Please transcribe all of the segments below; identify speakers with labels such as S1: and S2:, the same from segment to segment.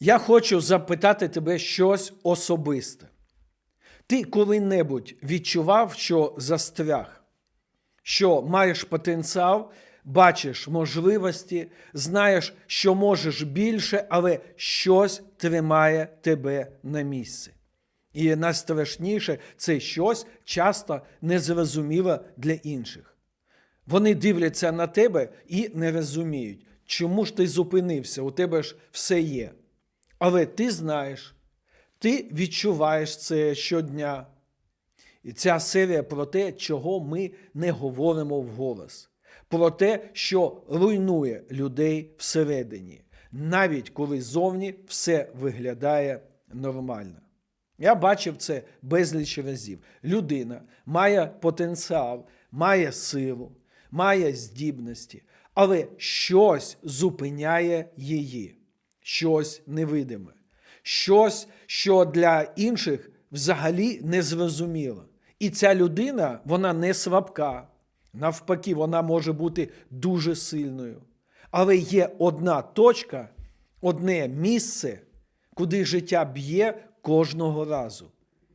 S1: Я хочу запитати тебе щось особисте. Ти коли-небудь відчував, що застряг, що маєш потенціал, бачиш можливості, знаєш, що можеш більше, але щось тримає тебе на місці. І найстрашніше це щось часто незрозуміло для інших. Вони дивляться на тебе і не розуміють, чому ж ти зупинився, у тебе ж все є. Але ти знаєш, ти відчуваєш це щодня. І ця серія про те, чого ми не говоримо вголос, про те, що руйнує людей всередині, навіть коли зовні все виглядає нормально. Я бачив це безліч разів. Людина має потенціал, має силу, має здібності, але щось зупиняє її, щось невидиме, щось, що для інших взагалі не зрозуміло. І ця людина, вона не слабка. Навпаки, вона може бути дуже сильною. Але є одна точка, одне місце, куди життя б'є кожного разу.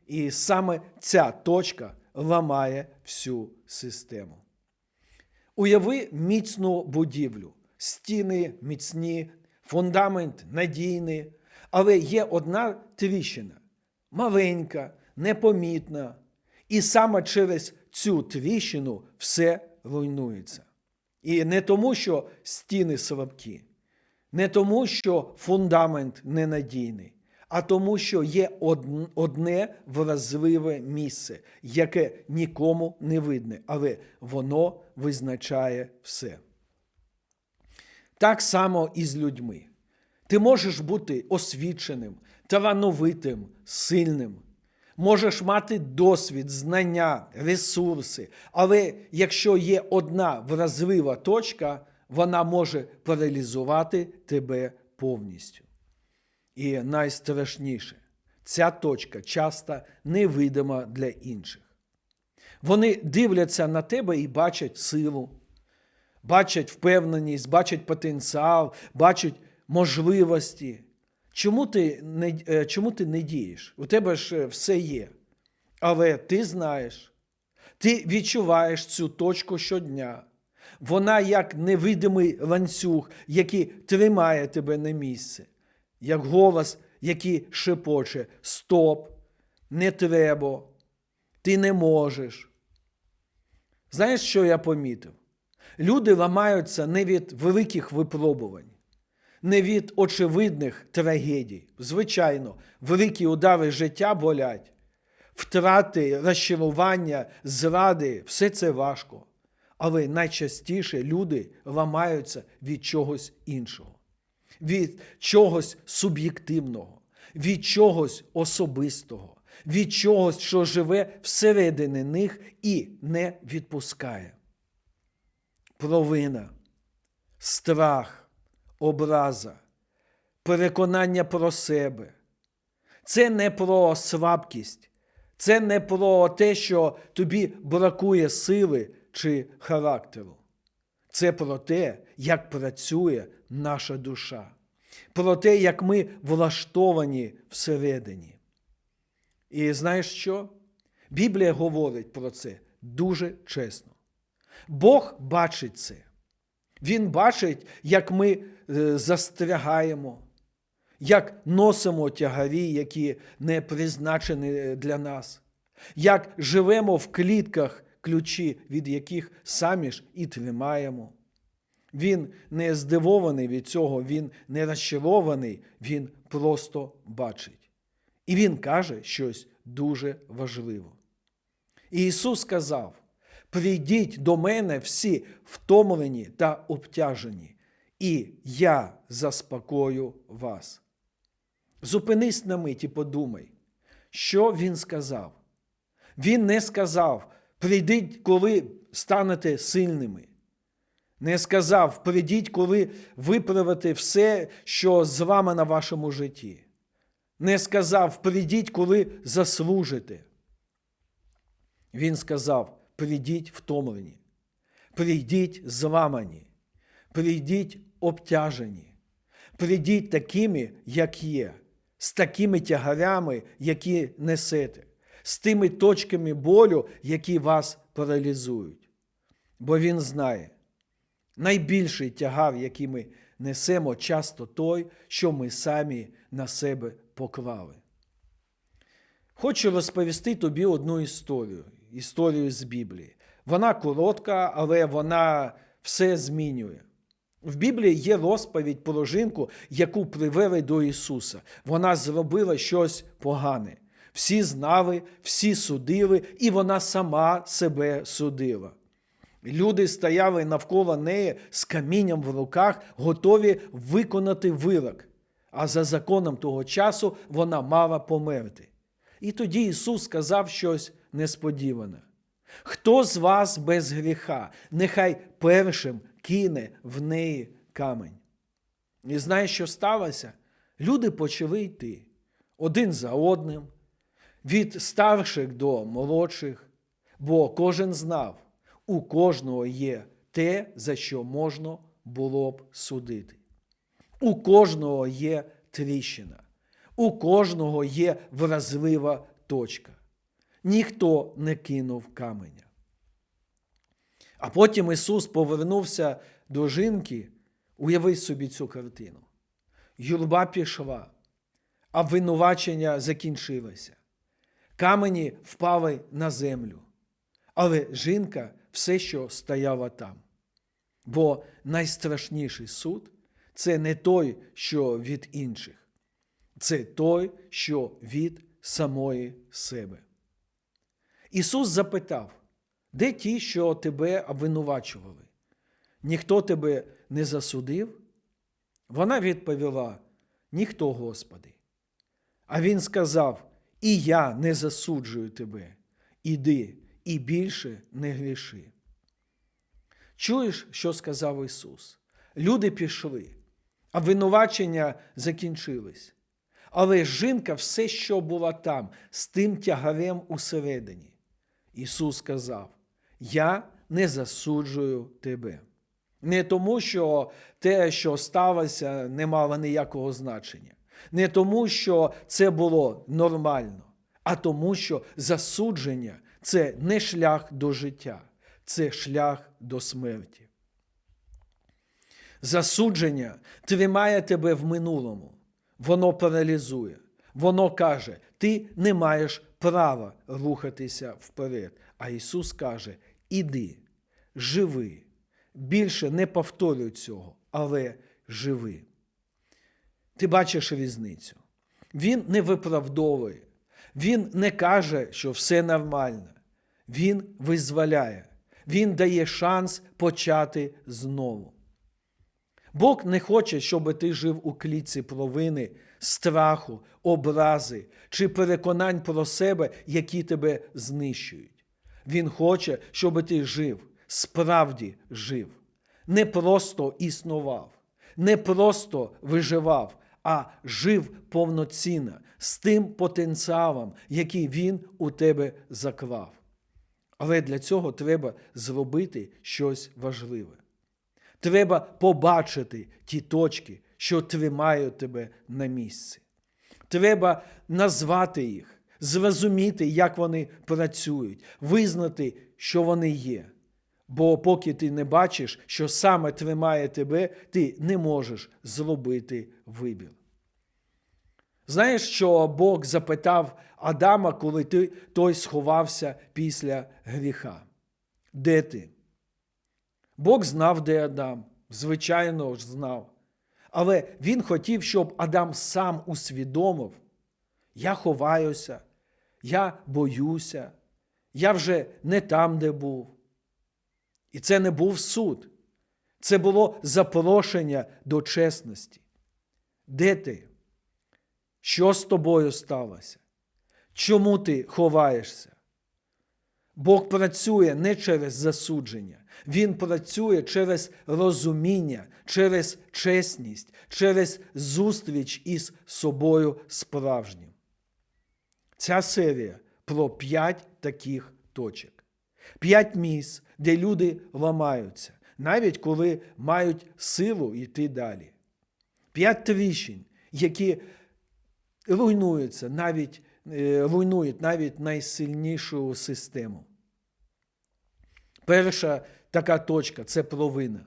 S1: І саме ця точка ламає всю систему. Уяви міцну будівлю, стіни міцні, фундамент надійний, але є одна тріщина, маленька, непомітна, і саме через цю тріщину все руйнується. І не тому, що стіни слабкі, не тому, що фундамент ненадійний, а тому, що є одне вразливе місце, яке нікому не видне, але воно визначає все. Так само і з людьми. Ти можеш бути освіченим, талановитим, сильним. Можеш мати досвід, знання, ресурси, але якщо є одна вразлива точка, вона може паралізувати тебе повністю. І найстрашніше, ця точка часто невидима для інших. Вони дивляться на тебе і бачать силу, бачать впевненість, бачать потенціал, бачать можливості. Чому ти не, е, чому ти не дієш? У тебе ж е, все є. Але ти знаєш, ти відчуваєш цю точку щодня. Вона як невидимий ланцюг, який тримає тебе на місці, як голос, який шепоче: Стоп, не треба, ти не можеш. Знаєш, що я помітив? Люди ламаються не від великих випробувань, не від очевидних трагедій. Звичайно, великі удари життя болять, втрати, розчарування, зради все це важко. Але найчастіше люди ламаються від чогось іншого, від чогось суб'єктивного, від чогось особистого, від чогось, що живе всередині них і не відпускає. Провина, страх, образа, переконання про себе. Це не про слабкість, це не про те, що тобі бракує сили чи характеру. Це про те, як працює наша душа, про те, як ми влаштовані всередині. І знаєш що? Біблія говорить про це дуже чесно. Бог бачить це. Він бачить, як ми е, застрягаємо, як носимо тягарі, які не призначені для нас, як живемо в клітках, ключі, від яких самі ж і тримаємо. Він не здивований від цього, він не розчарований, він просто бачить. І він каже щось дуже важливе. І Ісус сказав: Прийдіть до мене всі втомлені та обтяжені, і я заспокою вас. Зупинись на мить і подумай, що він сказав. Він не сказав, прийдіть, коли станете сильними. Не сказав, прийдіть, коли виправите все, що зламано на вашому житті. Не сказав, прийдіть, коли заслужите. Він сказав: прийдіть втомлені, прийдіть зламані, прийдіть обтяжені, Прийдіть такими, як є, з такими тягарями, які несете, з тими точками болю, які вас паралізують. Бо Він знає, найбільший тягар, який ми несемо, часто той, що ми самі на себе поклали. Хочу розповісти тобі одну історію, історію з Біблії. Вона коротка, але вона все змінює. В Біблії є розповідь про жінку, яку привели до Ісуса. Вона зробила щось погане. Всі знали, всі судили, і вона сама себе судила. Люди стояли навколо неї з камінням в руках, готові виконати вирок. А за законом того часу вона мала померти. І тоді Ісус сказав щось несподіване. Хто з вас без гріха, нехай першим кине в неї камень. І знаєш, що сталося? Люди почали йти один за одним, від старших до молодших, бо кожен знав, у кожного є те, за що можна було б судити. У кожного є тріщина, у кожного є вразлива точка. Ніхто не кинув каменя. А потім Ісус повернувся до жінки, уяви собі цю картину. Юрба пішла, а винувачення закінчилося. Камені впали на землю, але жінка все, що стояла там. Бо найстрашніший суд це не той, що від інших, це той, що від самої себе. Ісус запитав, де ті, що тебе обвинувачували? Ніхто тебе не засудив? Вона відповіла: Ніхто, Господи. А Він сказав: І я не засуджую тебе. Іди і більше не гріши. Чуєш, що сказав Ісус? Люди пішли, а винувачення закінчились. Але жінка все, що була там, з тим тягарем усередині. Ісус сказав: Я не засуджую тебе. Не тому, що те, що сталося, не мало ніякого значення, не тому, що це було нормально, а тому, що засудження це не шлях до життя, це шлях до смерті. Засудження тримає тебе в минулому, воно паралізує, воно каже, ти не маєш права рухатися вперед. А Ісус каже: Іди, живи, більше не повторюй цього, але живи. Ти бачиш різницю. Він не виправдовує, він не каже, що все нормально. Він визволяє, Він дає шанс почати знову. Бог не хоче, щоб ти жив у клітці провини, страху, образи чи переконань про себе, які тебе знищують. Він хоче, щоб ти жив, справді жив, не просто існував, не просто виживав, а жив повноцінно з тим потенціалом, який він у тебе заклав. Але для цього треба зробити щось важливе. Треба побачити ті точки, що тримають тебе на місці. Треба назвати їх, зрозуміти, як вони працюють, визнати, що вони є. Бо поки ти не бачиш, що саме тримає тебе, ти не можеш зробити вибір. Знаєш, що Бог запитав Адама, коли той сховався після гріха? Де ти? Бог знав, де Адам, звичайно ж знав. Але він хотів, щоб Адам сам усвідомив: я ховаюся, я боюся, я вже не там, де був. І це не був суд, це було запрошення до чесності. Де ти? Що з тобою сталося? Чому ти ховаєшся? Бог працює не через засудження, Він працює через розуміння, через чесність, через зустріч із собою справжнім. Ця серія про п'ять таких точок. П'ять місць, де люди ламаються, навіть коли мають силу йти далі. П'ять тріщин, які руйнуються, навіть, е, руйнують навіть найсильнішу систему. Перша така точка це провина.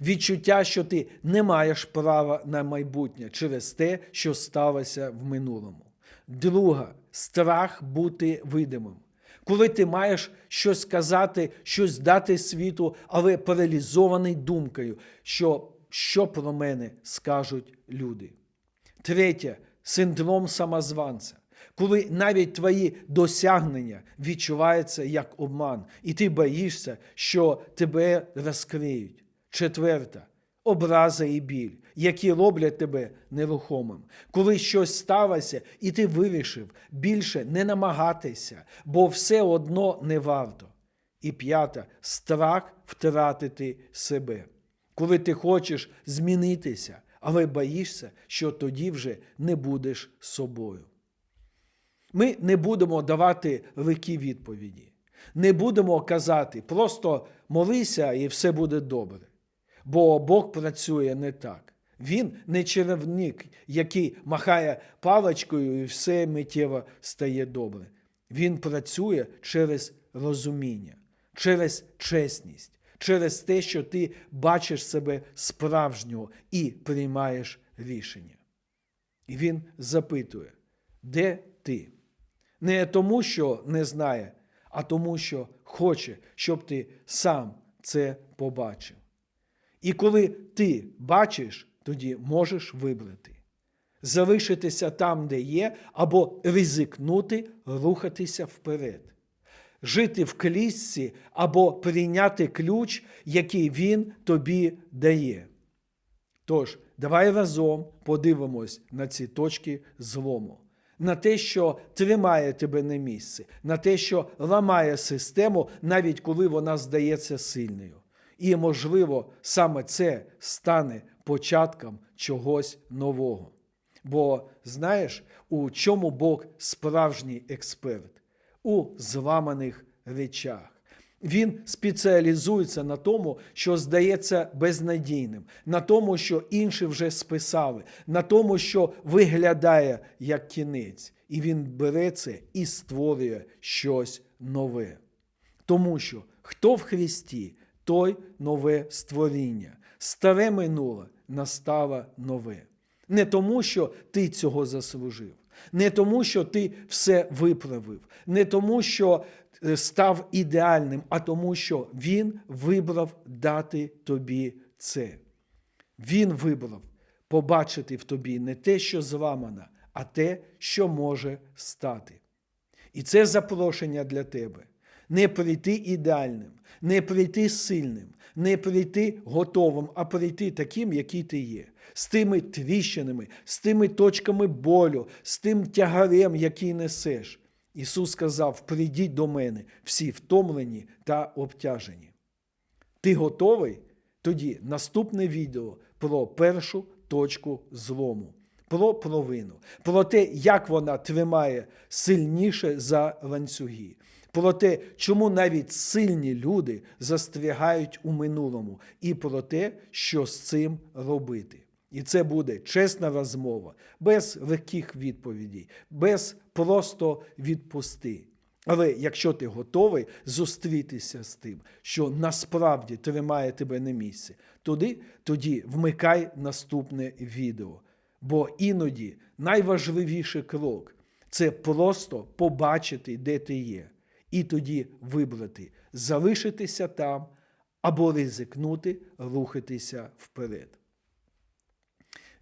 S1: Відчуття, що ти не маєш права на майбутнє через те, що сталося в минулому. Друга страх бути видимим. Коли ти маєш щось сказати, щось дати світу, але паралізований думкою, що, що про мене скажуть люди. Третє синдром самозванця. Коли навіть твої досягнення відчуваються як обман, і ти боїшся, що тебе розкриють. Четверта образа і біль, які роблять тебе нерухомим. Коли щось сталося, і ти вирішив більше не намагатися, бо все одно не варто. І п'ята страх втратити себе. Коли ти хочеш змінитися, але боїшся, що тоді вже не будеш собою. Ми не будемо давати легкі відповіді, не будемо казати, просто молися і все буде добре. Бо Бог працює не так. Він не черевник, який махає паличкою і все миттєво стає добре. Він працює через розуміння, через чесність, через те, що ти бачиш себе справжнього і приймаєш рішення. І він запитує, де ти? Не тому, що не знає, а тому, що хоче, щоб ти сам це побачив. І коли ти бачиш, тоді можеш вибрати. Залишитися там, де є, або ризикнути, рухатися вперед, жити в клісці або прийняти ключ, який він тобі дає. Тож, давай разом подивимось на ці точки злому, на те, що тримає тебе на місці, на те, що ламає систему, навіть коли вона здається сильною. І, можливо, саме це стане початком чогось нового. Бо знаєш, у чому Бог справжній експерт? У зламаних речах. Він спеціалізується на тому, що здається безнадійним, на тому, що інші вже списали, на тому, що виглядає як кінець. І він бере це і створює щось нове. Тому що хто в Христі, той нове створіння. Старе минуле настало нове. Не тому, що ти цього заслужив, не тому, що ти все виправив, не тому, що е, став ідеальним, а тому, що Він вибрав дати тобі це. Він вибрав побачити в тобі не те, що зламано, а те, що може стати. І це запрошення для тебе. Не прийти ідеальним, не прийти сильним, не прийти готовим, а прийти таким, який ти є, з тими тріщинами, з тими точками болю, з тим тягарем, який несеш. Ісус сказав: прийдіть до мене, всі втомлені та обтяжені. Ти готовий? Тоді наступне відео про першу точку злому, про провину, про те, як вона тримає сильніше за ланцюги, про те, чому навіть сильні люди застрягають у минулому, і про те, що з цим робити. І це буде чесна розмова, без легких відповідей, без просто відпусти. Але якщо ти готовий зустрітися з тим, що насправді тримає тебе на місці, тоді, тоді вмикай наступне відео. Бо іноді найважливіший крок це просто побачити, де ти є, і тоді вибрати, залишитися там або ризикнути, рухатися вперед.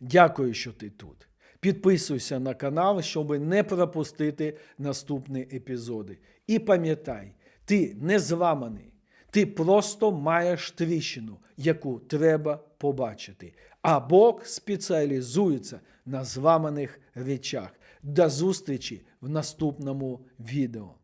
S1: Дякую, що ти тут. Підписуйся на канал, щоб не пропустити наступні епізоди. І пам'ятай, ти не зламаний, ти просто маєш тріщину, яку треба побачити. А Бог спеціалізується на зламаних речах. До зустрічі в наступному відео.